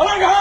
Oh my god!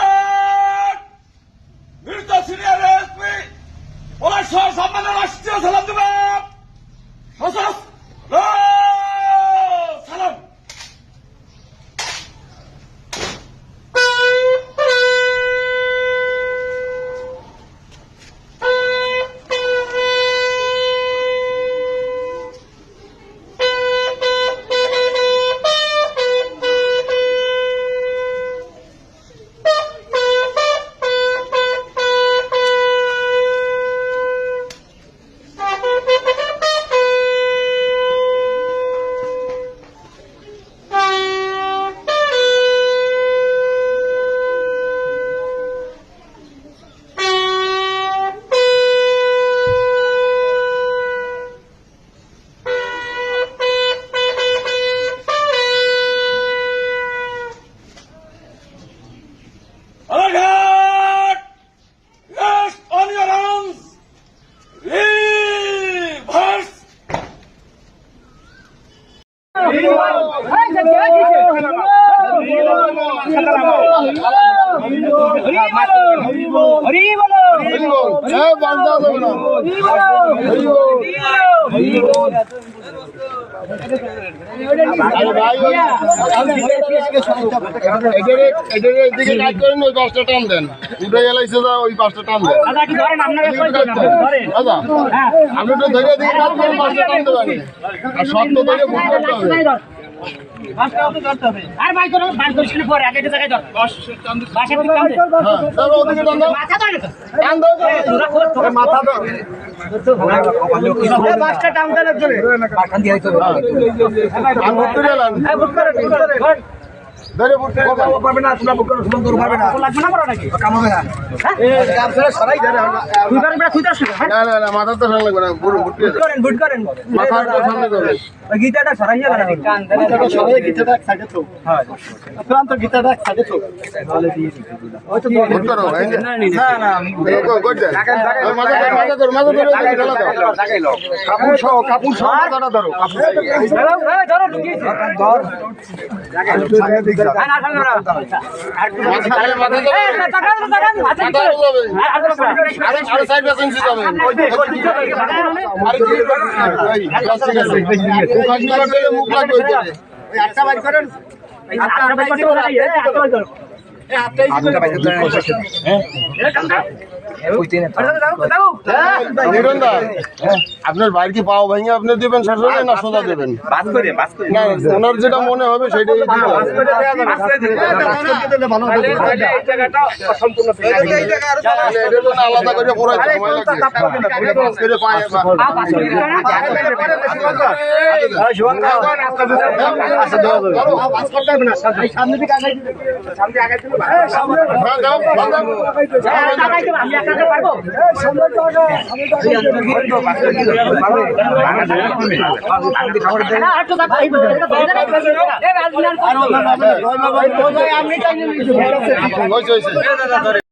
মাত্র হরি বলো হ্যাঁ ওই পাঁচটা টান দেন উঠে গেলাইছে যা ওই পাঁচটা টান দেন আপনি তো ধরে এদিকে কাজ করেন পাঁচটা টান দেবেন আর সত্য ধরে ভুল করতে হবে আর ভাই করিস পরে আগে জায়গায় ধর। বাসা কাম হ্যাঁ মাথা ধরে বাসটা তো সহ সহ ধরো ধরো। ধরো। আরে আরে সাইড বাস ইঞ্চি যাবে আরে কি এই বাস ঠিক দিকে। আপনার বাইর কি পাও ভেঙে আপনি দিবেন শাসনে না সোজা দেবেন না ওনার যেটা মনে হবে সেটাই আলাদা করে করে পায় আচ্ছা দাও দাও পারব? দাও হয়েছে হয়েছে।